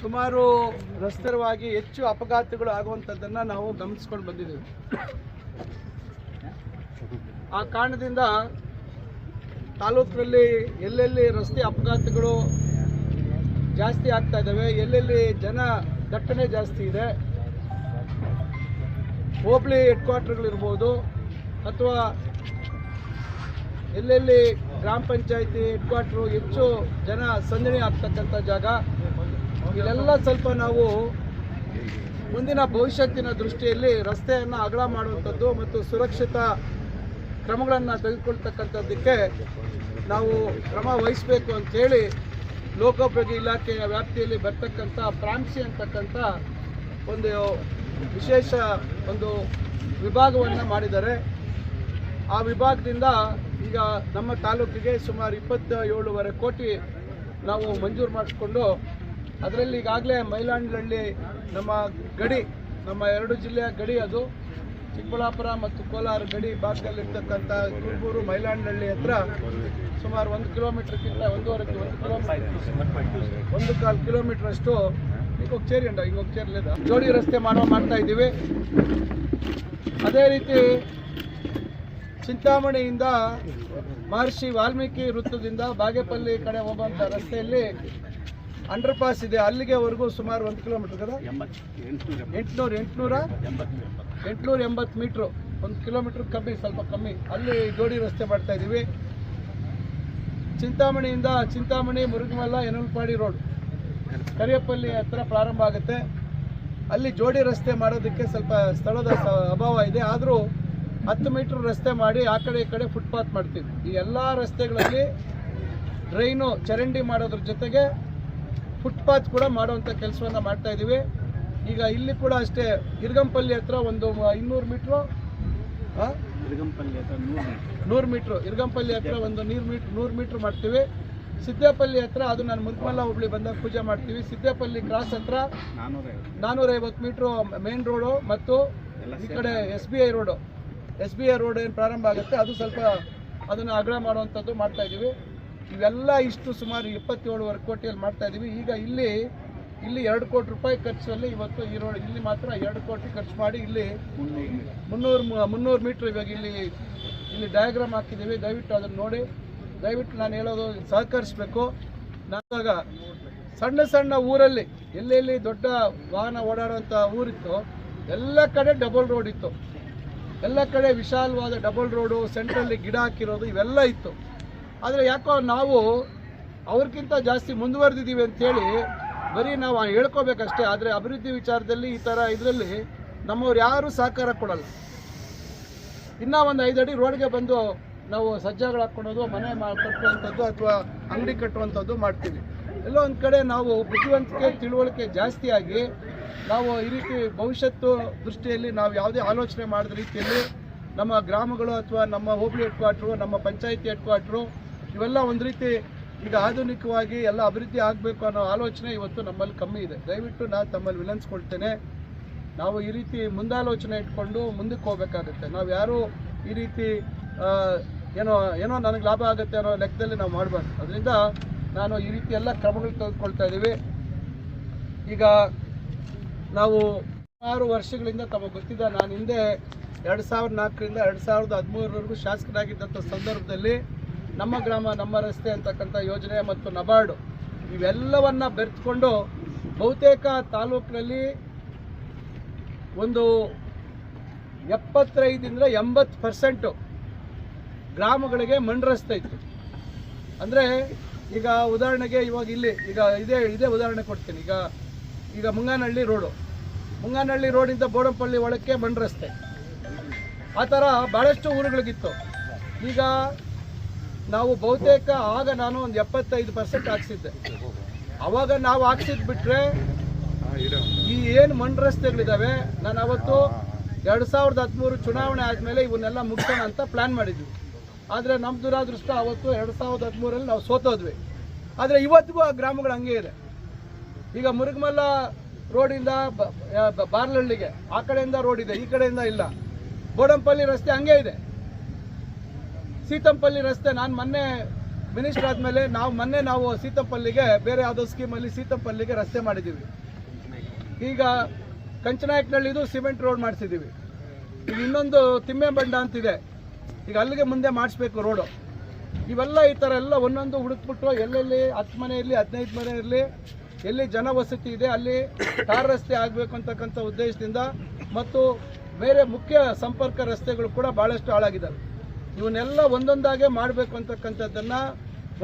ಸುಮಾರು ರಸ್ತರವಾಗಿ ಹೆಚ್ಚು ಅಪಘಾತಗಳು ಆಗುವಂಥದ್ದನ್ನು ನಾವು ಗಮನಿಸ್ಕೊಂಡು ಬಂದಿದ್ದೀವಿ. ಆ ಕಾರಣದಿಂದ ತಾಲೂಕಿನಲ್ಲಿ ಎಲ್ಲೆಲ್ಲಿ ರಸ್ತೆ ಅಪಘಾತಗಳು ಜಾಸ್ತಿ ಆಗ್ತಾ ಇದ್ದಾವೆ, ಎಲ್ಲೆಲ್ಲಿ ಜನ ದಟ್ಟಣೆ ಜಾಸ್ತಿ ಇದೆ, ಹೋಬಳಿ ಹೆಡ್ ಕ್ವಾರ್ಟರ್ಗಳಿರ್ಬೋದು ಅಥವಾ ಎಲ್ಲೆಲ್ಲಿ ಗ್ರಾಮ ಪಂಚಾಯತಿ ಹೆಡ್ ಕ್ವಾರ್ಟ್ರು ಹೆಚ್ಚು ಜನ ಸಂದಣಿ ಆಗ್ತಕ್ಕಂಥ ಜಾಗ, ಇಲ್ಲೆಲ್ಲ ಸ್ವಲ್ಪ ನಾವು ಮುಂದಿನ ಭವಿಷ್ಯತ್ತಿನ ದೃಷ್ಟಿಯಲ್ಲಿ ರಸ್ತೆಯನ್ನು ಅಗಲ ಮಾಡುವಂಥದ್ದು ಮತ್ತು ಸುರಕ್ಷಿತ ಕ್ರಮಗಳನ್ನು ತೆಗೆದುಕೊಳ್ತಕ್ಕಂಥದ್ದಕ್ಕೆ ನಾವು ಕ್ರಮ ವಹಿಸಬೇಕು ಅಂತೇಳಿ ಲೋಕೋಪಯೋಗಿ ಇಲಾಖೆಯ ವ್ಯಾಪ್ತಿಯಲ್ಲಿ ಬರ್ತಕ್ಕಂಥ ಪ್ರಾಂಸಿ ಅಂತಕ್ಕಂಥ ಒಂದು ವಿಶೇಷ ಒಂದು ವಿಭಾಗವನ್ನು ಮಾಡಿದ್ದಾರೆ. ಆ ವಿಭಾಗದಿಂದ ಈಗ ನಮ್ಮ ತಾಲೂಕಿಗೆ ಸುಮಾರು ಇಪ್ಪತ್ತ ಏಳುವರೆ ಕೋಟಿ ನಾವು ಮಂಜೂರು ಮಾಡಿಸ್ಕೊಂಡು ಅದರಲ್ಲಿ ಈಗಾಗಲೇ ಮೈಲಾಂಡ್ಲಹಳ್ಳಿ ನಮ್ಮ ಗಡಿ, ನಮ್ಮ ಎರಡು ಜಿಲ್ಲೆಯ ಗಡಿ ಅದು. ಚಿಕ್ಕಬಳ್ಳಾಪುರ ಮತ್ತು ಕೋಲಾರ ಗಡಿ ಭಾಗದಲ್ಲಿರ್ತಕ್ಕಂಥ ಕುರುಬೂರು ಮೈಲಾಂಡ್ಲಹಳ್ಳಿ ಹತ್ರ ಸುಮಾರು ಒಂದು ಕಿಲೋಮೀಟ್ರ್ಗಿಂತ ಒಂದೂವರೆ ಒಂದು ಕಿಲೋಮೀಟರ್, ಒಂದು ಕಾಲು ಕಿಲೋಮೀಟರ್ ಅಷ್ಟು ಈಗ ಅಂಡ ಈಗ ಚೇರ್ಲಿದ ಜೋಡಿ ರಸ್ತೆ ಮಾಡೋ ಮಾಡ್ತಾ ಇದ್ದೀವಿ. ಅದೇ ರೀತಿ ಚಿಂತಾಮಣಿಯಿಂದ ಮಹರ್ಷಿ ವಾಲ್ಮೀಕಿ ವೃತ್ತದಿಂದ ಬಾಗೇಪಲ್ಲಿ ಕಡೆ ಹೋಗುವಂಥ ರಸ್ತೆಯಲ್ಲಿ ಅಂಡರ್ ಪಾಸ್ ಇದೆ. ಅಲ್ಲಿಗೆವರೆಗೂ ಸುಮಾರು ಒಂದು ಕಿಲೋಮೀಟರ್ ಕದ ಎಂಟುನೂರು, ಎಂಟುನೂರ? ಎಂಟುನೂರ ಎಂಬತ್ತು ಮೀಟ್ರು ಒಂದು ಕಿಲೋಮೀಟ್ರ್ ಕಮ್ಮಿ, ಸ್ವಲ್ಪ ಕಮ್ಮಿ. ಅಲ್ಲಿ ಜೋಡಿ ರಸ್ತೆ ಮಾಡ್ತಾ ಇದ್ದೀವಿ. ಚಿಂತಾಮಣಿಯಿಂದ ಚಿಂತಾಮಣಿ ಮುರುಗಮಲ್ಲ ಎನಲ್ಪಾಡಿ ರೋಡ್ ಕರಿಯಪ್ಪಲ್ಲಿ ಹತ್ರ ಪ್ರಾರಂಭ ಆಗುತ್ತೆ. ಅಲ್ಲಿ ಜೋಡಿ ರಸ್ತೆ ಮಾಡೋದಕ್ಕೆ ಸ್ವಲ್ಪ ಸ್ಥಳದ ಅಭಾವ ಇದೆ. ಆದರೂ ಹತ್ತು ಮೀಟರ್ ರಸ್ತೆ ಮಾಡಿ ಆ ಕಡೆ ಈ ಕಡೆ ಫುಟ್ಪಾತ್ ಮಾಡ್ತೀವಿ. ಈ ಎಲ್ಲ ರಸ್ತೆಗಳಲ್ಲಿ ಡ್ರೈನು ಚರಂಡಿ ಮಾಡೋದ್ರ ಜೊತೆಗೆ ಫುಟ್ಪಾತ್ ಕೂಡ ಮಾಡುವಂಥ ಕೆಲಸವನ್ನು ಮಾಡ್ತಾ ಇದ್ದೀವಿ ಈಗ ಇಲ್ಲಿ ಕೂಡ ಅಷ್ಟೇ ಇರ್ಗಂಪಲ್ಲಿ ಹತ್ರ ಒಂದು ಇನ್ನೂರು ಮೀಟ್ರು ನೂರು ಮೀಟ್ರು. ಇರ್ಗಂಪಲ್ಲಿ ಹತ್ರ ಒಂದು ನೀರು ಮೀಟ್ರ್ ನೂರು ಮೀಟ್ರ್ ಮಾಡ್ತೀವಿ. ಸಿದ್ದೇಪಲ್ಲಿ ಹತ್ರ ಅದು ನಾನು ಮುರುಕಮಲ್ಲ ಹುಬ್ಳಿ ಬಂದಾಗ ಪೂಜೆ ಮಾಡ್ತೀವಿ. ಸಿದ್ದೇಪಲ್ಲಿ ಕ್ರಾಸ್ ಹತ್ರ ನಾನ್ನೂರೈವತ್ತು ಮೀಟ್ರು ಮೇನ್ ರೋಡು ಮತ್ತು ಈ ಕಡೆ S B I road S B I road ಏನು ಪ್ರಾರಂಭ ಆಗುತ್ತೆ, ಅದು ಸ್ವಲ್ಪ ಅದನ್ನು ಅಗಲ ಮಾಡುವಂಥದ್ದು ಮಾಡ್ತಾ ಇದ್ದೀವಿ ಇವೆಲ್ಲ ಇಷ್ಟು ಸುಮಾರು ಇಪ್ಪತ್ತೇಳುವರೆ ಕೋಟಿಯಲ್ಲಿ ಮಾಡ್ತಾ ಇದ್ದೀವಿ ಈಗ ಇಲ್ಲಿ ಇಲ್ಲಿ ಎರಡು ಕೋಟಿ ರೂಪಾಯಿ ಖರ್ಚಲ್ಲಿ ಇವತ್ತು ಈ ರೋಡ್, ಇಲ್ಲಿ ಮಾತ್ರ ಎರಡು ಕೋಟಿ ಖರ್ಚು ಮಾಡಿ ಇಲ್ಲಿ ಮುನ್ನೂರು ಮುನ್ನೂರು ಮೀಟ್ರ್ ಇವಾಗ ಇಲ್ಲಿ ಇಲ್ಲಿ ಡಯಾಗ್ರಾಮ್ ಹಾಕಿದ್ದೀವಿ. ದಯವಿಟ್ಟು ಅದನ್ನು ನೋಡಿ. ದಯವಿಟ್ಟು ನಾನು ಹೇಳೋದು ಸಹಕರಿಸಬೇಕು. ನಾವಾಗ ಸಣ್ಣ ಸಣ್ಣ ಊರಲ್ಲಿ ಎಲ್ಲೆಲ್ಲಿ ದೊಡ್ಡ ವಾಹನ ಓಡಾಡುವಂಥ ಊರಿತ್ತು, ಎಲ್ಲ ಕಡೆ ಡಬಲ್ ರೋಡ್ ಇತ್ತು. ಎಲ್ಲ ಕಡೆ ವಿಶಾಲವಾದ ಡಬಲ್ ರೋಡು, ಸೆಂಟ್ರಲ್ಲಿ ಗಿಡ ಹಾಕಿರೋದು, ಇವೆಲ್ಲ ಇತ್ತು. ಆದರೆ ಯಾಕೋ ನಾವು ಅವ್ರಿಗಿಂತ ಜಾಸ್ತಿ ಮುಂದುವರೆದಿದ್ದೀವಿ ಅಂತೇಳಿ ಬರೀ ನಾವು ಹೇಳ್ಕೋಬೇಕಷ್ಟೇ. ಆದರೆ ಅಭಿವೃದ್ಧಿ ವಿಚಾರದಲ್ಲಿ ಈ ಥರ ಇದರಲ್ಲಿ ನಮ್ಮವ್ರು ಯಾರೂ ಸಹಕಾರ ಕೊಡಲ್ಲ. ಇನ್ನೂ ಒಂದು ಐದು ಅಡಿ ರೋಡ್ಗೆ ಬಂದು ನಾವು ಸಜ್ಜಗಳು ಹಾಕ್ಕೊಳೋದು, ಮನೆ ಕಟ್ಟುವಂಥದ್ದು ಅಥವಾ ಅಂಗಡಿ ಕಟ್ಟುವಂಥದ್ದು ಮಾಡ್ತೀವಿ. ಎಲ್ಲೋ ಒಂದು ಕಡೆ ನಾವು ಬುದ್ಧಿವಂತಿಕೆ, ತಿಳುವಳಿಕೆ ಜಾಸ್ತಿ ಆಗಿ ನಾವು ಈ ರೀತಿ ಭವಿಷ್ಯತ್ತು ದೃಷ್ಟಿಯಲ್ಲಿ ನಾವು ಯಾವುದೇ ಆಲೋಚನೆ ಮಾಡಿದ ರೀತಿಯಲ್ಲಿ ನಮ್ಮ ಗ್ರಾಮಗಳು ಅಥವಾ ನಮ್ಮ ಹೋಬಳಿ ಹೆಡ್ ಕ್ವಾರ್ಟ್ರು ನಮ್ಮ ಪಂಚಾಯಿತಿ ಹೆಡ್ ಕ್ವಾರ್ಟ್ರು ಇವೆಲ್ಲ ಒಂದು ರೀತಿ ಈಗ ಆಧುನಿಕವಾಗಿ ಎಲ್ಲ ಅಭಿವೃದ್ಧಿ ಆಗಬೇಕು ಅನ್ನೋ ಆಲೋಚನೆ ಇವತ್ತು ನಮ್ಮಲ್ಲಿ ಕಮ್ಮಿ ಇದೆ. ದಯವಿಟ್ಟು ನಾನು ತಮ್ಮಲ್ಲಿ ವಿನಂತಿಸ್ಕೊಳ್ತೇನೆ. ನಾವು ಈ ರೀತಿ ಮುಂದಾಲೋಚನೆ ಇಟ್ಕೊಂಡು ಮುಂದಕ್ಕೆ ಹೋಗಬೇಕಾಗುತ್ತೆ. ನಾವು ಯಾರು ಈ ರೀತಿ ಏನೋ ಏನೋ ನನಗೆ ಲಾಭ ಆಗುತ್ತೆ ಅನ್ನೋ ಲೆಕ್ಕದಲ್ಲಿ ನಾವು ಮಾಡಬಾರ್ದು. ಅದರಿಂದ ನಾನು ಈ ರೀತಿ ಎಲ್ಲ ಕ್ರಮಗಳು ತೆಗೆದುಕೊಳ್ತಾ ಇದ್ದೀವಿ. ಈಗ ನಾವು ಆರು ವರ್ಷಗಳಿಂದ ತಮಗೆ ಗೊತ್ತಿದ್ದ ನಾನು ಹಿಂದೆ ಎರಡು ಸಾವಿರದ ನಾಲ್ಕರಿಂದ ಎರಡು ಸಾವಿರದ ಹದಿಮೂರವರೆಗೂ ಶಾಸಕರಾಗಿದ್ದಂಥ ಸಂದರ್ಭದಲ್ಲಿ ನಮ್ಮ ಗ್ರಾಮ, ನಮ್ಮ ರಸ್ತೆ ಅಂತಕ್ಕಂಥ ಯೋಜನೆ ಮತ್ತು ನಬಾರ್ಡು ಇವೆಲ್ಲವನ್ನು ಬೆರೆತುಕೊಂಡು ಬಹುತೇಕ ತಾಲೂಕಿನಲ್ಲಿ ಒಂದು ಎಪ್ಪತ್ತೈದರಿಂದ ಎಂಬತ್ತು ಪರ್ಸೆಂಟು ಗ್ರಾಮಗಳಿಗೆ ಮಣ್ಣು ರಸ್ತೆ ಇತ್ತು. ಅಂದರೆ ಈಗ ಉದಾಹರಣೆಗೆ ಇವಾಗ ಇಲ್ಲಿ, ಈಗ ಇದೇ ಇದೇ ಉದಾಹರಣೆ ಕೊಡ್ತೀನಿ. ಈಗ ಈಗ ಮುಂಗಾನಹಳ್ಳಿ ರೋಡು ಮುಂಗಾನಹಳ್ಳಿ ರೋಡಿಂದ ಬೋಡಂಪಳ್ಳಿ ಒಳಕ್ಕೆ ಮಣ್ಣು ರಸ್ತೆ. ಆ ಥರ ಭಾಳಷ್ಟು ಊರುಗಳಿಗಿತ್ತು. ಈಗ ನಾವು ಬಹುತೇಕ ಆಗ ನಾನು ಒಂದು ಎಪ್ಪತ್ತೈದು ಪರ್ಸೆಂಟ್ ಹಾಕ್ಸಿದ್ದೆ. ಅವಾಗ ನಾವು ಹಾಕ್ಸಿದ್ ಬಿಟ್ರೆ ಈ ಏನು ಮಣ್ಣು ರಸ್ತೆಗಳಿದ್ದಾವೆ ನಾನು ಅವತ್ತು ಎರಡು ಸಾವಿರದ ಹದಿಮೂರು ಚುನಾವಣೆ ಆದಮೇಲೆ ಇವನ್ನೆಲ್ಲ ಮುಗಿಸೋಣ ಅಂತ ಪ್ಲ್ಯಾನ್ ಮಾಡಿದ್ವಿ. ಆದರೆ ನಮ್ಮ ದುರಾದೃಷ್ಟ ಅವತ್ತು ಎರಡು ಸಾವಿರದ ಹದಿಮೂರಲ್ಲಿ ನಾವು ಸೋತೋದ್ವಿ. ಆದರೆ ಇವತ್ತಿಗೂ ಆ ಗ್ರಾಮಗಳು ಹಂಗೆ ಇದೆ. ಈಗ ಮುರುಗಮಲ್ಲ ರೋಡಿಂದ ಬಾರ್ಲಹಳ್ಳಿಗೆ ಆ ಕಡೆಯಿಂದ ರೋಡ್ ಇದೆ, ಈ ಕಡೆಯಿಂದ ಇಲ್ಲ. ಬೋಡಂಪಲ್ಲಿ ರಸ್ತೆ ಹಂಗೆ ಇದೆ. ಸೀತಂಪಲ್ಲಿ ರಸ್ತೆ, ನಾನು ಮೊನ್ನೆ ಮಿನಿಸ್ಟರ್ ಆದಮೇಲೆ ನಾವು ಮೊನ್ನೆ ನಾವು ಸೀತಂಪಲ್ಲಿಗೆ ಬೇರೆ ಯಾವುದೋ ಸ್ಕೀಮಲ್ಲಿ ಸೀತಂಪಲ್ಲಿಗೆ ರಸ್ತೆ ಮಾಡಿದ್ದೀವಿ ಈಗ ಕಂಚನಾಯಕನಹಳ್ಳಿದು ಸಿಮೆಂಟ್ ರೋಡ್ ಮಾಡಿಸಿದ್ದೀವಿ ಈಗ ಇನ್ನೊಂದು ತಿಮ್ಮೆಬಂಡ ಅಂತಿದೆ. ಈಗ ಅಲ್ಲಿಗೆ ಮುಂದೆ ಮಾಡಿಸ್ಬೇಕು ರೋಡು. ಇವೆಲ್ಲ ಈ ಥರ ಎಲ್ಲ ಒಂದೊಂದು ಹುಡುಕ್ಬಿಟ್ಟು ಎಲ್ಲೆಲ್ಲಿ ಹತ್ತು ಮನೆ ಇರಲಿ, ಹದಿನೈದು ಮನೆ ಇರಲಿ ಎಲ್ಲಿ ಜನವಸತಿ ಇದೆ, ಅಲ್ಲಿ ಟಾರ್ ರಸ್ತೆ ಆಗಬೇಕು ಅಂತಕ್ಕಂಥ ಉದ್ದೇಶದಿಂದ ಮತ್ತು ಬೇರೆ ಮುಖ್ಯ ಸಂಪರ್ಕ ರಸ್ತೆಗಳು ಕೂಡ ಭಾಳಷ್ಟು ಹಾಳಾಗಿದ್ದಾವೆ. ಇವನ್ನೆಲ್ಲ ಒಂದೊಂದಾಗೆ ಮಾಡಬೇಕು ಅಂತಕ್ಕಂಥದ್ದನ್ನು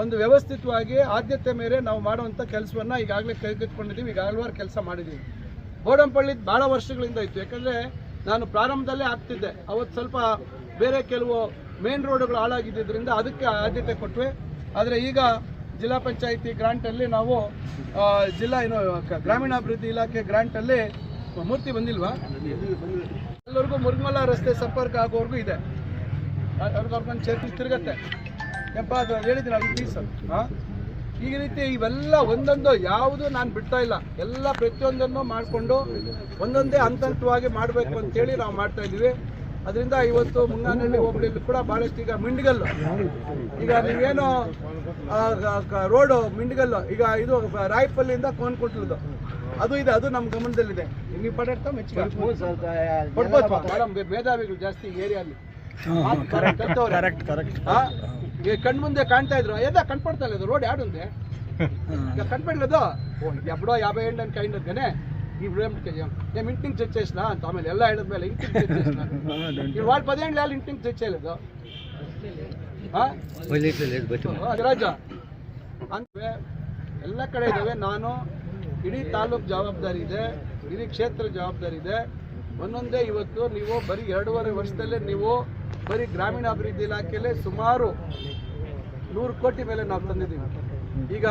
ಒಂದು ವ್ಯವಸ್ಥಿತವಾಗಿ ಆದ್ಯತೆ ಮೇರೆ ನಾವು ಮಾಡುವಂಥ ಕೆಲಸವನ್ನು ಈಗಾಗಲೇ ಕೈಗೆತ್ಕೊಂಡಿದ್ದೀವಿ ಈಗ ಹಲವಾರು ಕೆಲಸ ಮಾಡಿದ್ದೀವಿ. ಬೋಡಂಪಳ್ಳಿ ಭಾಳ ವರ್ಷಗಳಿಂದ ಇತ್ತು. ಯಾಕಂದರೆ ನಾನು ಪ್ರಾರಂಭದಲ್ಲೇ ಆಗ್ತಿದ್ದೆ. ಅವತ್ತು ಸ್ವಲ್ಪ ಬೇರೆ ಕೆಲವು ಮೇನ್ ರೋಡ್ಗಳು ಹಾಳಾಗಿದ್ದರಿಂದ ಅದಕ್ಕೆ ಆದ್ಯತೆ ಕೊಟ್ವಿ. ಆದರೆ ಈಗ ಜಿಲ್ಲಾ ಪಂಚಾಯಿತಿ ಗ್ರಾಂಟಲ್ಲಿ ನಾವು ಜಿಲ್ಲಾ ಏನು ಗ್ರಾಮೀಣಾಭಿವೃದ್ಧಿ ಇಲಾಖೆ ಗ್ರಾಂಟಲ್ಲಿ ಮೂರ್ತಿ ಬಂದಿಲ್ವಾ? ಎಲ್ಲರಿಗೂ ಮುರುಗಮಲ ರಸ್ತೆ ಸಂಪರ್ಕ ಆಗೋವರೆಗೂ ಇದೆ. ಅವ್ರಿಗೊಂದು ಚೇರ್ತಿ ತಿರುಗತ್ತೆ. ಎಂಪ ಅದು ಹೇಳಿದ್ದೀನಿ ಅದು? ಪ್ಲೀಸ್ ಹಾಂ ಈ ರೀತಿ ಇವೆಲ್ಲ ಒಂದೊಂದು ಯಾವುದು ನಾನು ಬಿಡ್ತಾ ಇಲ್ಲ. ಎಲ್ಲ ಪ್ರತಿಯೊಂದನ್ನು ಮಾಡಿಕೊಂಡು ಒಂದೊಂದೇ ಹಂತ ಹಂತವಾಗಿ ಮಾಡಬೇಕು ಅಂತೇಳಿ ನಾವು ಮಾಡ್ತಾ ಇದ್ದೀವಿ. ಅದರಿಂದ ಇವತ್ತು ಮುಂಗಾನಹಳ್ಳಿ ಹೋಬಳಿಯಲ್ಲಿ ಕೂಡ ಭಾಳಷ್ಟು ಈಗ ಮಿಂಡ್ಗಲ್ಲು. ಈಗ ನೀವೇನು ರೋಡು ಮಿಂಡ್ಗಲ್ಲು ಈಗ ಇದು ರಾಯಪಲ್ಲಿಯಿಂದ ಕೋನ್ಕುಂಟ್ಲದು ಅದು ಇದೆ ಅದು ನಮ್ಮ ಗಮನದಲ್ಲಿದೆ. ನೀವು ಪಡೆಡ್ತಾ ಮೆಚ್ಚುಗೆ. ಕೊಡ್ಬೋದು ಮೇಧಾವಿಗಳು ಜಾಸ್ತಿ ಏರಿಯಲ್ಲಿ. ಕಣ್ ಮುಂದೆ ಕಾಣ್ತಾ ಇದ್ರು. ಎಲ್ಲ ಕಣ್ಪಡ್ತಾ ಇಲ್ಲ ರೋಡ್ ಯಾಡುಂದೆ ಈಗ ಕಣ್ಪಡ್ಲದು ಎಪ್ಪಡೋ ಅಂತ ಎಂಡ್ ಕೈಂಡದ್ಗನೆ కైండ్ కానీ ఇప్పుడు ఏం మేము ఇంటికి చెక్ చేసిన అంత ఆమె ఎలా ఏడు ಮೇಲೆ ఇంటికి చెక్ చేసిన ఇప్పుడు వాళ్ళు పదిహేను ఏళ్ళు ఇంటికి చెక్ చేయలేదు ఆ? ಅದು ರಾಜ ಅಂದ್ರೆ ಎಲ್ಲ ಕಡೆ ಇದ್ದಾವೆ ನಾನು ಇಡೀ ತಾಲೂಕು ಜವಾಬ್ದಾರಿ ಇದೆ ಇಡೀ ಕ್ಷೇತ್ರ ಜವಾಬ್ದಾರಿ ಇದೆ ಒಂದೊಂದೇ ಇವತ್ತು ನೀವು ಬರೀ ಎರಡೂವರೆ ವರ್ಷದಲ್ಲೇ ನೀವು ಬರೀ ಗ್ರಾಮೀಣಾಭಿವೃದ್ಧಿ ಇಲಾಖೆಯಲ್ಲೇ ಸುಮಾರು ನೂರು ಕೋಟಿ ಮೇಲೆ ನಾವು ತಂದಿದ್ದೀವಿ ಈಗ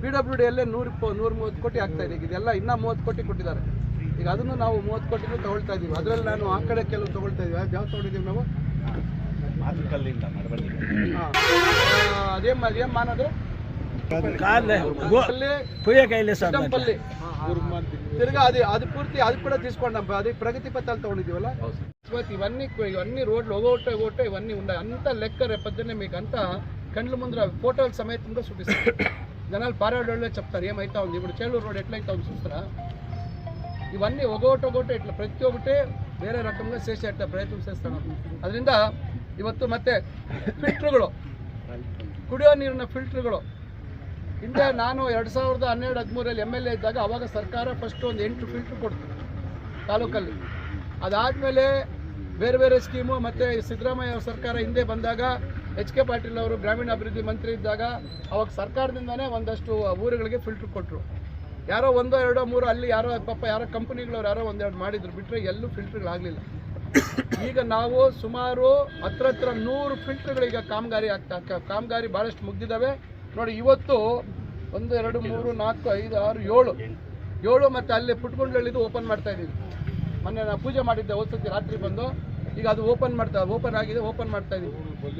ಪಿ ಡಬ್ಲ್ಯೂ ಡಿಯಲ್ಲೇ ನೂರು ಇಪ್ಪ ನೂರ ಮೂವತ್ತು ಕೋಟಿ ಆಗ್ತಾ ಇದೆ ಈಗ ಇದೆಲ್ಲ ಇನ್ನೂ ಮೂವತ್ತು ಕೋಟಿ ಕೊಟ್ಟಿದ್ದಾರೆ ಈಗ ಅದನ್ನು ನಾವು ಮೂವತ್ತು ಕೋಟಿನೂ ತಗೊಳ್ತಾ ಇದ್ದೀವಿ ಅದರಲ್ಲಿ ನಾನು ಆ ಕಡೆ ಕೆಲವು ತಗೊಳ್ತಾ ಇದ್ದೀವಿ ಯಾವ ತಗೊಂಡಿದ್ದೀವಿ ನಾವು ಹಾ. ಆ, ಅದೇಮ್ ಅದೇಮ್ ಮಾನದು ಅಲ್ಲಿ ಸಿದ್ದಂಪಲ್ಲಿ. ತಿರ್ಗಾ ಅದು ಅದು ಪೂರ್ತಿ ಅದು ಕೂಡ తీసుకున్నాం అది ప్రగతి పత్రాలు తోడిదివల్ల ಇವತ್ತು ఇవన్నీ ఇవన్నీ రోడ్లు ఒకటో ఒకటో ఇవన్నీ ఉన్నాయి అంతా లెక్క రేపొద్దున్నే మీకు అంతా కండ్ల ముందర ఫోటోల సమేతంగా చూపిస్తారు జనాలు పారాడోళ్ళే చెప్తారు ఏమైతా ఉంది ఇప్పుడు ಚೇಳೂರು రోడ్ ఎట్లయితా ఉంది చూస్తారా ఇవన్నీ ఒక్కొక్కటి ఒక్కొక్కటి ఇట్లా ప్రతి ఒక్కటే ಬೇರೆ ರಕಂಗ చేసేట ಪ್ರಯತ್ನ ಸೇಸ್ತಾನೆ ಅದರಿಂದ ಇವತ್ತು ಮತ್ತೆ ಫಿಲ್ಟ್ರ್ಗಳು. ಕುಡಿಯೋ ನೀರಿನ ಫಿಲ್ಟ್ರ್ಗಳು. ಹಿಂದೆ ನಾನು ಎರಡು ಸಾವಿರದ ಹನ್ನೆರಡು ಹದಿಮೂರಲ್ಲಿ ಎಂ ಎಲ್ ಎ ಇದ್ದಾಗ ಅವಾಗ ಸರ್ಕಾರ ಫಸ್ಟ್ ಒಂದು ಎಂಟು ಫಿಲ್ಟ್ರ್ ಕೊಡ್ತು ತಾಲೂಕಲ್ಲಿ. ಅದಾದಮೇಲೆ ಬೇರೆ ಬೇರೆ ಸ್ಕೀಮು ಮತ್ತು ಸಿದ್ದರಾಮಯ್ಯ ಸರ್ಕಾರ ಹಿಂದೆ ಬಂದಾಗ ಎಚ್ ಕೆ ಪಾಟೀಲ್ ಅವರು ಗ್ರಾಮೀಣಾಭಿವೃದ್ಧಿ ಮಂತ್ರಿ ಇದ್ದಾಗ ಅವಾಗ ಸರ್ಕಾರದಿಂದನೇ ಒಂದಷ್ಟು ಊರುಗಳಿಗೆ ಫಿಲ್ಟ್ರ್ ಕೊಟ್ಟರು ಯಾರೋ ಒಂದೋ ಎರಡೋ ಮೂರು ಅಲ್ಲಿ ಯಾರೋ ಪಾಪ ಯಾರೋ ಕಂಪ್ನಿಗಳವ್ರು ಯಾರೋ ಒಂದೆರಡು ಮಾಡಿದ್ರು. ಬಿಟ್ಟರೆ ಎಲ್ಲೂ ಫಿಲ್ಟ್ರ್ಗಳಾಗಲಿಲ್ಲ ಈಗ ನಾವು ಸುಮಾರು ಹತ್ರ ಹತ್ರ ನೂರು ಫಿಲ್ಟ್ರ್ಗಳೀಗ ಕಾಮಗಾರಿ ಆಗ್ತಾ ಕಾಮಗಾರಿ ಭಾಳಷ್ಟು ಮುಗ್ದಿದ್ದಾವೆ ನೋಡಿ, ಇವತ್ತು ಒಂದು, ಎರಡು, ಮೂರು, ನಾಲ್ಕು, ಐದು, ಆರು, ಏಳು. ಏಳು ಮತ್ತು ಅಲ್ಲಿ ಪುಟ್ಕೊಂಡಳ್ಳಿದು ಓಪನ್ ಮಾಡ್ತಾ ಇದ್ದೀವಿ. ಮೊನ್ನೆ ನಾವು ಪೂಜೆ ಮಾಡಿದ್ದೆ ಓದ್ಸತಿ ರಾತ್ರಿ ಬಂದು. ಈಗ ಅದು ಓಪನ್ ಮಾಡ್ತಾ ಓಪನ್ ಆಗಿದೆ ಓಪನ್ ಮಾಡ್ತಾ ಇದೀವಿ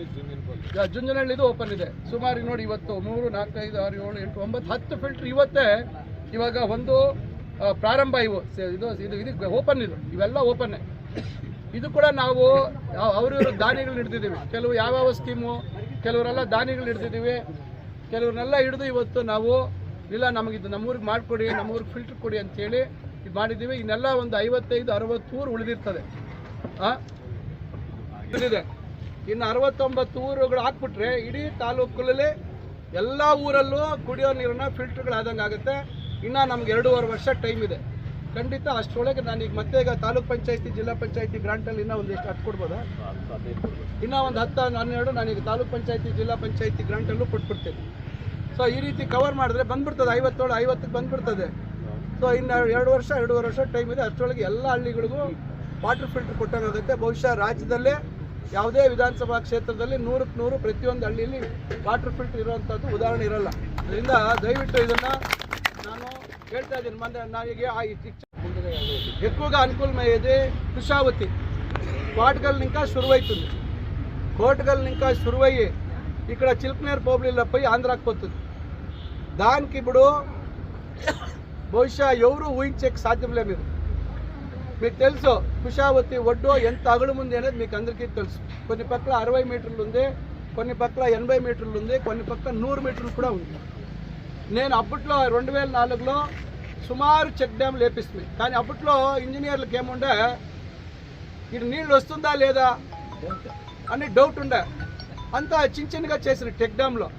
ಜುಂಜನಹಳ್ಳಿ ಜುಂಜನಹಳ್ಳಿದು ಓಪನ್ ಇದೆ. ಸುಮಾರು ನೋಡಿ ಇವತ್ತು ಮೂರು ನಾಲ್ಕು ಐದು ಆರು ಏಳು ಎಂಟು ಒಂಬತ್ತು ಹತ್ತು ಫಿಲ್ಟ್ರ್ ಇವತ್ತೇ ಇವಾಗ ಒಂದು ಪ್ರಾರಂಭ ಇವು. ಇದು ಇದು ಇದಕ್ಕೆ ಓಪನ್ ಇದು. ಇವೆಲ್ಲ ಓಪನ್ನೇ ಇದು ಕೂಡ ನಾವು ಅವ್ರಿವ್ರ ದಾನಿಗಳು ಹಿಡಿದಿದ್ದೀವಿ. ಕೆಲವು ಯಾವ್ಯಾವ ಸ್ಕೀಮು ಕೆಲವರೆಲ್ಲ ದಾನಿಗಳು ಹಿಡಿದಿದ್ದೀವಿ. ಕೆಲವ್ರನ್ನೆಲ್ಲ ಹಿಡಿದು ಇವತ್ತು ನಾವು ಇಲ್ಲ ನಮಗಿದು ನಮ್ಮೂರಿಗೆ ಮಾಡಿಕೊಡಿ ನಮ್ಮೂರಿಗೆ ಫಿಲ್ಟ್ರ್ ಕೊಡಿ ಅಂತೇಳಿ ಇದು ಮಾಡಿದ್ದೀವಿ. ಇನ್ನೆಲ್ಲ ಒಂದು ಐವತ್ತೈದು ಅರವತ್ತು ಊರು ಉಳಿದಿರ್ತದೆ. ಆ? ಇದಿದೆ ಇನ್ನು ಅರವತ್ತೊಂಬತ್ತು ಊರುಗಳು ಹಾಕ್ಬಿಟ್ರೆ ಇಡೀ ತಾಲೂಕಲ್ಲಿ ಎಲ್ಲ ಊರಲ್ಲೂ ಕುಡಿಯೋ ನೀರನ್ನ ಫಿಲ್ಟರ್ಗಳಾದಂಗೆ ಆಗುತ್ತೆ. ಇನ್ನು ನಮ್ಗೆ ಎರಡೂವರೆ ವರ್ಷ ಟೈಮ್ ಇದೆ. ಖಂಡಿತ ಅಷ್ಟರೊಳಗೆ ನಾನೀಗ ಮತ್ತೆ ಈಗ ತಾಲೂಕ್ ಪಂಚಾಯತಿ, ಜಿಲ್ಲಾ ಪಂಚಾಯತಿ ಗ್ರಾಂಟಲ್ಲಿ ಇನ್ನೂ ಒಂದಿಷ್ಟು ಹತ್ತು ಕೊಡ್ಬೋದಾ? ಇನ್ನೂ ಒಂದು ಹತ್ತು, ಹನ್ನೆರಡು ನಾನೀಗ ತಾಲೂಕ್ ಪಂಚಾಯತಿ, ಜಿಲ್ಲಾ ಪಂಚಾಯತಿ ಗ್ರಾಂಟಲ್ಲೂ ಕೊಟ್ಬಿಡ್ತೇನೆ. ಸೊ ಈ ರೀತಿ ಕವರ್ ಮಾಡಿದ್ರೆ ಬಂದ್ಬಿಡ್ತದೆ. ಐವತ್ತೇಳು, ಐವತ್ತಕ್ಕೆ ಬಂದ್ಬಿಡ್ತದೆ. ಸೊ ಇನ್ನು ಎರಡು ವರ್ಷ, ಎರಡೂವರೆ ವರ್ಷ ಟೈಮ್ ಇದೆ. ಅಷ್ಟರೊಳಗೆ ಎಲ್ಲ ಹಳ್ಳಿಗಳಿಗೂ ವಾಟರ್ ಫಿಲ್ಟರ್ ಕೊಟ್ಟಂಗಾಗುತ್ತೆ ಬಹುಶಃ ರಾಜ್ಯದಲ್ಲೇ ಯಾವುದೇ ವಿಧಾನಸಭಾ ಕ್ಷೇತ್ರದಲ್ಲಿ ನೂರಕ್ಕೆ ನೂರು ಪ್ರತಿಯೊಂದು ಹಳ್ಳಿಯಲ್ಲಿ ವಾಟರ್ ಫಿಲ್ಟರ್ ಇರುವಂಥದ್ದು ಉದಾಹರಣೆ ಇರಲ್ಲ ಅದರಿಂದ ದಯವಿಟ್ಟು ಇದನ್ನು ನಾನು ಹೇಳ್ತಾ ಇದ್ದೀನಿ ಮೊನ್ನೆ ನನಗೆ ಆ ಈ ಶಿಕ್ಷಣ ఎక్కువగా అనుకూలమయ్యేది కుషావతి కోటగల్ ఇంకా షురువైతుంది కోటగల్ ఇంకా షురువయ్యి ఇక్కడ చిల్కనేర్ పోబులిలో పోయి ఆంధ్రాకి పోతుంది దానికి ఇప్పుడు బహుశా ఎవరు ఊహించక సాధ్యంలే మీరు మీకు తెలుసు కుషావతి ఒడ్డు ఎంత అగుడు ఉంది అనేది మీకు అందరికీ తెలుసు. కొన్ని పక్కల అరవై మీటర్లు ఉంది కొన్ని పక్కల ఎనభై మీటర్లు ఉంది కొన్ని పక్కల నూరు మీటర్లు కూడా ఉంది. నేను అప్పట్లో రెండు వేల నాలుగులో సుమారు చెక్ డ్యామ్ లేపిస్తుంది కానీ అప్పట్లో ఇంజనీర్లకు ఏముండే ఇటు నీళ్ళు వస్తుందా లేదా? అని డౌట్ ఉండే. అంతా చిన్న చిన్నగా చేసిన టెక్ డ్యామ్లో.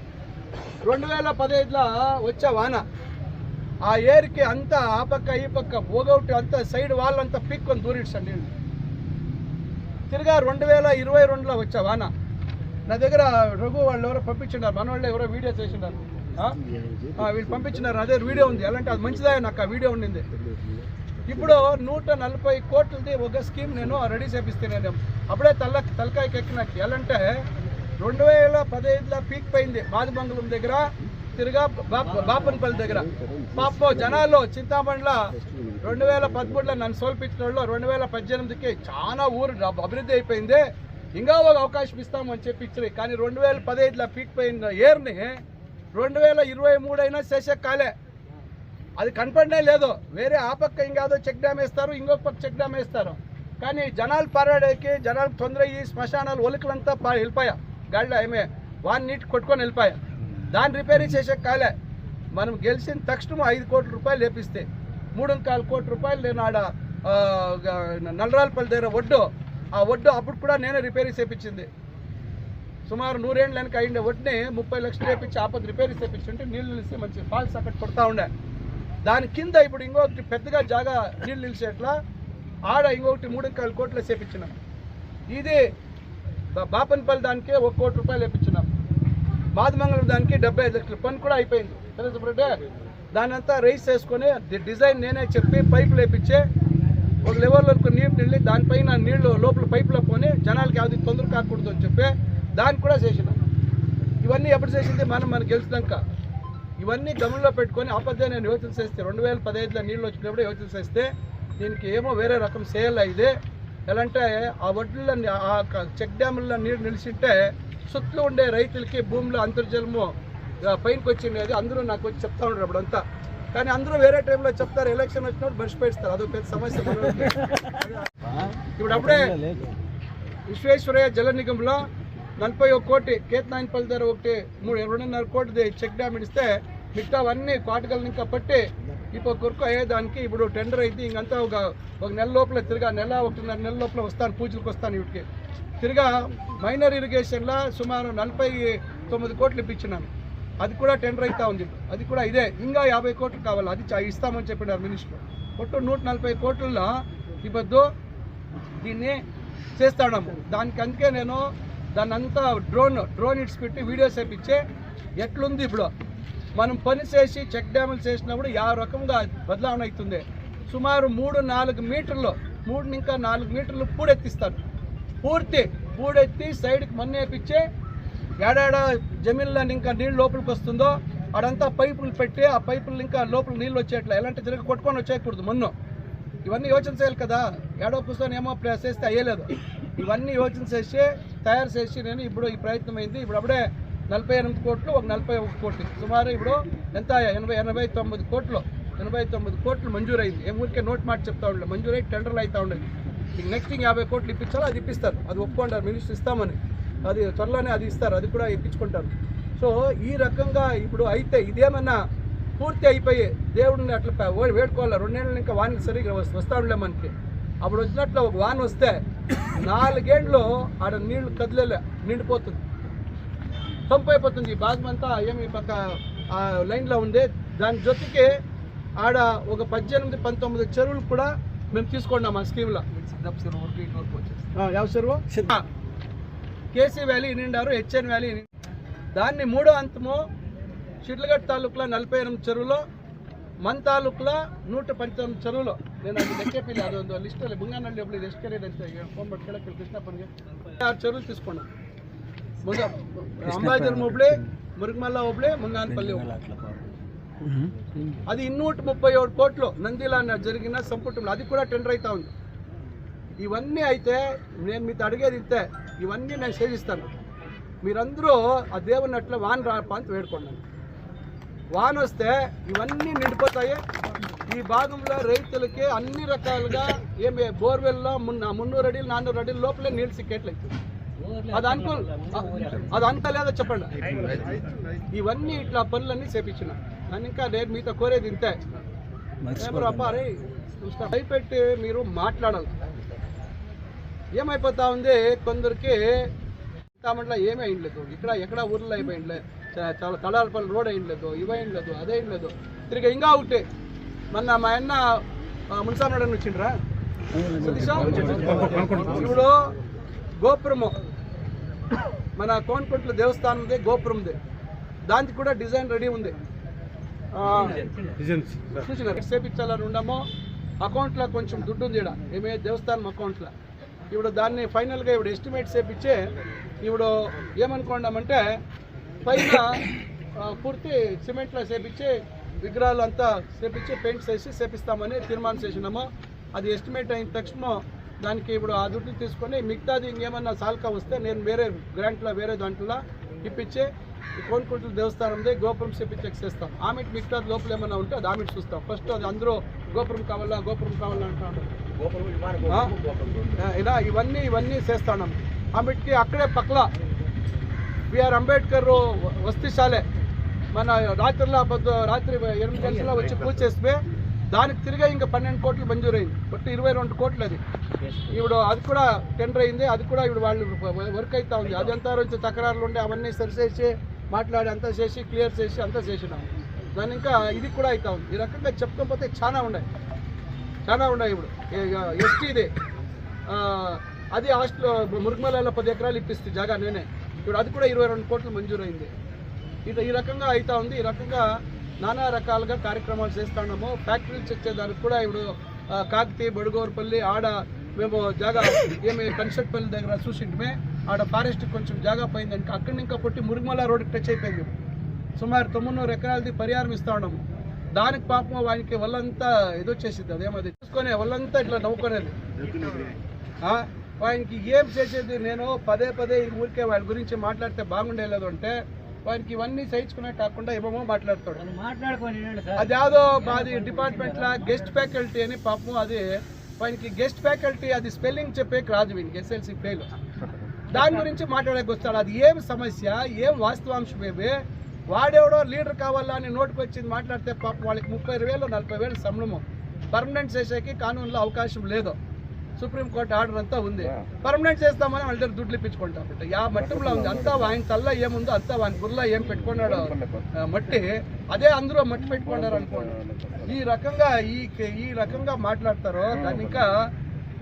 రెండు వేల పదహైదులో వచ్చే వాన. ఆ ఏరికి అంతా ఆ పక్క ఈ పక్క బోగౌట్ అంతా సైడ్ వాళ్ళంతా పీక్కొని దూరిడ్సండి నీళ్ళు తిరిగా రెండు వేల ఇరవై రెండులో వచ్చా వాన. నా దగ్గర రఘు వాళ్ళు ఎవరో పంపించినారు మన వాళ్ళు ఎవరో వీడియో చేసినారు వీళ్ళు పంపించినారు అదే వీడియో ఉంది. ఎలాంటి అది మంచిదే నాకు ఆ వీడియో ఉండింది. ఇప్పుడు నూట నలభై కోట్లది ఒక స్కీమ్ నేను రెడీ చేపిస్తే నేను అప్పుడే తల్ల తలకాయకి ఎక్కినాకి ఎలాంటే రెండు వేల పదహైదులో పీక్ పోయింది. మాదిమంగళం దగ్గర. తిరిగా బాప బాపనపల్లి దగ్గర. పాప జనాలు చింతామణిలో రెండు వేల పదమూడులో నన్ను సోల్పించిన వాళ్ళు రెండు వేల పద్దెనిమిదికి చాలా ఊరు అభివృద్ధి అయిపోయింది. ఇంకా ఒక అవకాశం ఇస్తామని చెప్పి ఇచ్చినాయి కానీ రెండు వేల పదహైదులో పీక్ పోయిన ఇయర్ని రెండు వేల ఇరవై మూడు అయినా శేషక్ కాలే అది కనపడనే లేదు. వేరే ఆ పక్క ఇంకాదో చెక్ డ్యామ్ వేస్తారు ఇంకొక పక్క చెక్ డ్యామ్ వేస్తారు. కానీ జనాలు పారాడేకి జనాలు తొందర ఈ శ్మశానాలు ఒలికలంతా పా వెళ్ళిపోయా. గాడిలో ఏమే వాన్ నీటి కొట్టుకొని వెళ్ళిపోయా. దాన్ని రిపేరింగ్ చేసే కాలే. మనం గెలిచిన తక్షణం ఐదు కోట్ల రూపాయలు లేపిస్తే మూడు కాలు కోట్ల రూపాయలు నేను ఆడ నల్లరాలపల్లి దగ్గర ఒడ్డు ఆ ఒడ్డు అప్పుడు కూడా నేనే రిపేరింగ్ చేపించింది. సుమారు నూరేళ్ళు వెనక అయిండే ఒడ్డుని ముప్పై లక్షలు వేపించి ఆపద రిపేర్ చేపించుంటే నీళ్ళు నిలిచి మంచి ఫాల్స్ అక్కడ కొడతా ఉండే. దాని కింద ఇప్పుడు ఇంకొకటి పెద్దగా జాగా నీళ్ళు నిలిచేట్లా ఆడ ఇంకొకటి మూడు కాలు కోట్లు చేపించినాం. ఇది బాపన్పల్లి దానికే ఒక కోటి రూపాయలు వేపించినాం బాదమంగళం దానికి డెబ్బై ఐదు లక్షల పని కూడా అయిపోయింది. తెలుసు దాని అంతా రైస్ చేసుకొని డిజైన్ నేనే చెప్పి పైపు లేపించే ఒక లెవెల్లో నీళ్ళు నిల్లి దానిపైన నీళ్ళు లోపల పైపులో పోని జనాలకి అది తొందర కాకూడదు అని చెప్పి దాన్ని కూడా చేసిన. ఇవన్నీ ఎప్పుడు చేసింది? మనం మనకు గెలిచినాక. ఇవన్నీ గమనంలో పెట్టుకొని ఆపద్దే నేను యోచన చేస్తే రెండు వేల పదహైదులో నీళ్ళు వచ్చినప్పుడు యోచన చేస్తే దీనికి ఏమో వేరే రకం సేల్ అయితే ఎలా అంటే ఆ వడ్లలో ఆ చెక్ డ్యాముల్లో నీరు నిలిచింటే చుట్టూ ఉండే రైతులకి భూమిలో అంతర్జలము పైనకి వచ్చిండేది అందరూ నాకు వచ్చి చెప్తా ఉంటారు అప్పుడు అంతా. కానీ అందరూ వేరే టైంలో చెప్తారు ఎలక్షన్ వచ్చినప్పుడు మర్చిపోయిస్తారు. అదొక పెద్ద సమస్య. ఇప్పుడు అప్పుడే విశ్వేశ్వరయ్య జల నిగంలో నలభై ఒక కోటి కేతనాయనపల్లి దగ్గర ఒకటి మూడు రెండున్నర కోటిది చెక్ డ్యామ్ ఇస్తే మిగతావన్నీ కోటగల్ని ఇంకా పట్టి ఇప్పుడు కొరకు అయ్యేదానికి ఇప్పుడు టెండర్ అయితే ఇంకంతా ఒక ఒక నెల లోపల తిరిగా నెల ఒకటిన్నర నెల లోపల వస్తాను పూజలకు వస్తాను వీటికి తిరిగా మైనర్ ఇరిగేషన్లో సుమారు నలభై తొమ్మిది కోట్లు ఇప్పించినాను అది కూడా టెండర్ అవుతా ఉంది. అది కూడా ఇదే. ఇంకా యాభై కోట్లు కావాలి. అది చా- ఇస్తామని చెప్పినారు మినిస్టర్. ఒట్టు నూట నలభై కోట్లలో ఇప్పుడు దీన్ని చేస్తాడము. దానికి అందుకే నేను దాన్ని అంతా డ్రోన్ డ్రోన్ ఇట్స్ పెట్టి వీడియోస్ వేపించి ఎట్లుంది ఇప్పుడు? మనం పని చేసి చెక్ డ్యాములు చేసినప్పుడు యా రకంగా బదలావణ అవుతుంది సుమారు మూడు నాలుగు మీటర్లు మూడు ఇంకా నాలుగు మీటర్లు పూడెత్తిస్తారు. పూర్తి పూడెత్తి సైడ్కి మన్ను ఏడాడ జమీన్లో ఇంకా నీళ్ళు లోపలికి వస్తుందో అడంతా పైపులు పెట్టి ఆ పైపులు ఇంకా లోపల నీళ్ళు వచ్చేట్లా. ఎలాంటి తిరిగి కొట్టుకొని వచ్చేయకూడదు మన్ను. ఇవన్నీ యోచన చేయాలి కదా. ఏడో పుస్తకం ఏమో చేస్తే అయ్యలేదు. ఇవన్నీ యోచన చేసి తయారు చేసి నేను ఇప్పుడు ఈ ప్రయత్నం అయింది. ఇప్పుడు అప్పుడే నలభై ఎనిమిది కోట్లు ఒక నలభై ఒక కోట్లు సుమారు ఇప్పుడు ఎంత ఎనభై ఎనభై తొమ్మిది కోట్లు. ఎనభై తొమ్మిది కోట్లు మంజూరైంది. ఏ ఊరికే నోట్ మాట చెప్తా ఉండే. మంజూరై టెండర్లు అవుతా ఉండేది నెక్స్ట్ యాభై కోట్లు ఇప్పించాలో అది ఇప్పిస్తారు. అది ఒప్పుకుంటారు. మినిస్టర్ ఇస్తామని. అది త్వరలోనే అది ఇస్తారు. అది కూడా ఇప్పించుకుంటారు. సో ఈ రకంగా ఇప్పుడు అయితే ఇదేమన్నా పూర్తి అయిపోయి దేవుడిని అట్లా వేడుకోవాలి? రెండేళ్ళు ఇంకా వాన సరిగ్గా వస్తాడులే మనకి. అప్పుడు వచ్చినట్లు ఒక వాన వస్తే నాలుగేండ్లు ఆడ నీళ్ళు కదిలేలే. నిండిపోతుంది. పంప్ అయిపోతుంది ఈ భాగం అంతా ఏమి పక్క ఆ లైన్లో ఉంది. దాని జొత్తికి ఆడ ఒక పద్దెనిమిది పంతొమ్మిది చెరువులు కూడా మేము తీసుకున్నాం ఆ స్కీమ్లో యాభై చెరువు కేసీ వ్యాలీ నిండారు హెచ్ఎన్ వ్యాలీ దాన్ని మూడో అంతము షిడ్లగడ్ తాలూకులో నలభై ఎనిమిది చెరువులో మన తాలూకులో నూట పంతొమ్మిది చెరువులో నేను అది ಲೆಕ್ಕಪ್ಪಿಲ್ಲ ಅದೊಂದು ಲಿಸ್ಟ್ ಅಲ್ಲಿ ಬುಂಗಾನಹಳ್ಳಿ ಒಬ್ಳಿಗೆ ಎಷ್ಟು ಕೆರೆ ಅಂತ ಫೋನ್ ಮಾಡಿ ಕೇಳಕ್ಕೆ ಕೃಷ್ಣಪ್ಪನಿಗೆ ಆರು ಚೆರುವು ತಿಸ್ಕೊಂಡ ಮುಂಗ ಅಂಬಾಜರ್ ಒಬ್ಳೆ ಮುರುಗಮಲ್ಲ ಒಬ್ಳೆ ಮುಂಗಾನಪಲ್ಲಿ ಒಬ್ಳೆ అది ఇన్నూట ముప్పై ఏడు కోట్లు నందిలా జరిగిన సంపుటంలో. అది కూడా టెండర్ అవుతా ఉంది. ఇవన్నీ అయితే నేను మీతో అడిగేది ఇంతే. ఇవన్నీ నేను సేవిస్తాను మీరందరూ ఆ దేవుని అట్లా వాన్ రాప అని వేడుకోండి. వాన్ వస్తే ఇవన్నీ నిండిపోతాయి. ఈ భాగంలో రైతులకి అన్ని రకాలుగా ఏమి బోర్వెల్లో మున్న మున్నూరు అడిలు నాన్నూరు అడిల లోపలే నీళ్ళు సిక్కేట్లయితే అది అనుకో అది అంత లేదో చెప్పండి? ఇవన్నీ ఇట్లా పనులన్నీ చేపించిన. నన్ను ఇంకా నేను మీతో కోరేది ఇంతే. అరే భయపెట్టి మీరు మాట్లాడాలి ఏమైపోతా ఉంది? కొందరికి కామెంట్లో ఏమీ అయ్యలేదు ఇక్కడ ఎక్కడ ఊర్లో అయిపోయిండలే చాలా తడాలపల్లి రోడ్ అయ్యలేదు ఇవి అయ్యలేదు అదే అయ్యలేదు తిరిగి ఇంకా ఒకటి మొన్న మా అన్న మున్సామడని వచ్చిండ్రా? సతీషా? ఇప్పుడు గోపురము. మన కోన్కుంట్ల దేవస్థానం ఉంది గోపురం ఉంది దానికి కూడా డిజైన్ రెడీ ఉంది. చేపించాలని ఉండమో అకౌంట్లో కొంచెం దుడ్డు ఉంది ఏమే దేవస్థానం అకౌంట్లో. ఇప్పుడు దాన్ని ఫైనల్గా ఇప్పుడు ఎస్టిమేట్ చేపించి ఇప్పుడు ఏమనుకున్నామంటే పైన పూర్తి సిమెంట్లో చేపించి విగ్రహాలు అంతా చేపించి పెయింట్స్ వేసి చేపిస్తామని తీర్మానం చేసినాము? అది ఎస్టిమేట్ అయిన తక్షణ దానికి ఇప్పుడు ఆ దుడ్డు తీసుకొని మిగతాది ఇంకేమన్నా సాల్కా వస్తే నేను వేరే గ్రాంట్లో వేరే దాంట్లో ఇప్పించి కోన్కుంట్ల దేవస్థానందే గోపురం చేపించి చేస్తాం. ఆమెట్ మిగతా లోపల ఏమన్నా ఉంటే అది ఆమెట్ చూస్తాం. ఫస్ట్ అది అందరూ గోపురం కావాలా గోపురం కావాలా అంటాడు ఇలా ఇవన్నీ ఇవన్నీ చేస్తాను. ఆమెట్కి అక్కడే పక్కల బిఆర్ అంబేద్కర్ వస్తీ శాలే మన రాత్రిలో రాత్రి ఎనిమిది గంటల వచ్చి పూజ చేస్తే దానికి తిరిగే ఇంకా పన్నెండు కోట్లు మంజూరైంది బట్ ఇరవై రెండు కోట్లు అది. ఇప్పుడు అది కూడా టెండర్ అయింది. అది కూడా ఇప్పుడు వాళ్ళు వర్క్ అవుతా ఉంది. అది అంతా వచ్చి తకరారులు ఉండే అవన్నీ సరిచేసి మాట్లాడి అంతా చేసి క్లియర్ చేసి అంతా చేసినాం. దాని ఇంకా ఇది కూడా అవుతా ఉంది. ఈ రకంగా చెప్పుకోకపోతే చాలా ఉన్నాయి. చాలా ఉన్నాయి ఇప్పుడు. ఎస్టీదే. అది హాస్టల్ మురుగుమలలో పది ఎకరాలు ఇప్పిస్తే జాగా నేనే. ఇప్పుడు అది కూడా ఇరవై రెండు కోట్లు మంజూరైంది. ఇది ఈ రకంగా అవుతా ఉంది. ఈ రకంగా నానా రకాలుగా కార్యక్రమాలు చేస్తున్నాము ఫ్యాక్టరీలు తెచ్చేదానికి కూడా ఇప్పుడు కాకతీ కాకతి బడుగోరుపల్లి ఆడ మేము జాగా ఏమి కన్స్ట్రక్ట్పల్లి దగ్గర చూసింటమే ఆడ ఫారెస్ట్ కొంచెం జాగా పోయిందంటే అక్కడి ఇంకా పుట్టి మురుగుమల రోడ్డుకి టచ్ అయిపోయింది. సుమారు తొమ్మిదిన్నర ఎకరాలది పరిహారం ఇస్తా ఉన్నాము దానికి పాపం వానికి వాళ్ళంతా ఎదొచ్చేసింది అదేమది. చూసుకొని వాళ్ళంతా ఇట్లా నవ్వుకునేది? వానికి ఏం చేసేది నేను పదే పదే ఈ ఊరికే వాడి గురించి మాట్లాడితే బాగుండేలేదు అంటే వానికి ఇవన్నీ సహించుకునే కాకుండా ఏమేమో మాట్లాడతాడు. అది యాదో మాది డిపార్ట్మెంట్లో గెస్ట్ ఫ్యాకల్టీ అని పాపం అది వానికి గెస్ట్ ఫ్యాకల్టీ అది స్పెల్లింగ్ చెప్పేకి రాదు వీనికి ఎస్ఎల్సి ఫెయిల్ దాని గురించి మాట్లాడేకి వస్తాడు అది ఏం సమస్య? ఏం వాస్తవాంశం ఏమి వాడెవడో లీడర్ కావాలా అని నోటుకు వచ్చింది మాట్లాడితే పాపం వాళ్ళకి ముప్పై వేలు నలభై వేలు సంబళము పర్మనెంట్ చేసేకి కానూన్లో అవకాశం లేదు. సుప్రీంకోర్టు ఆర్డర్ అంతా ఉంది. పర్మనెంట్ చేస్తామని వాళ్ళ దగ్గర దుడ్లు ఇప్పించుకుంటాం బిడ్డ. యా మట్టంలో ఉంది. అంతా ఆయన తల్ల ఏముందో అంతా వాని బుర్రలో ఏం పెట్టుకున్నాడో. మట్టి. అదే అందరూ మట్టి పెట్టుకున్నారు అనుకోండి. ఈ రకంగా ఈ ఈ రకంగా మాట్లాడతారో దాన్ని ఇంకా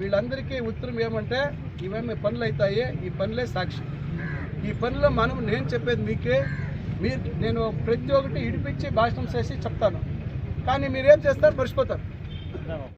వీళ్ళందరికీ ఉత్తరం ఏమంటే ఇవేమి పనులు అవుతాయి ఈ పనులే సాక్షి. ఈ పనిలో మనం నేను చెప్పేది మీకే. మీరు నేను ప్రతి ఒక్కటి ఇడిపించి భాషణం చేసి చెప్తాను. కానీ మీరేం చేస్తారు? మర్చిపోతారు.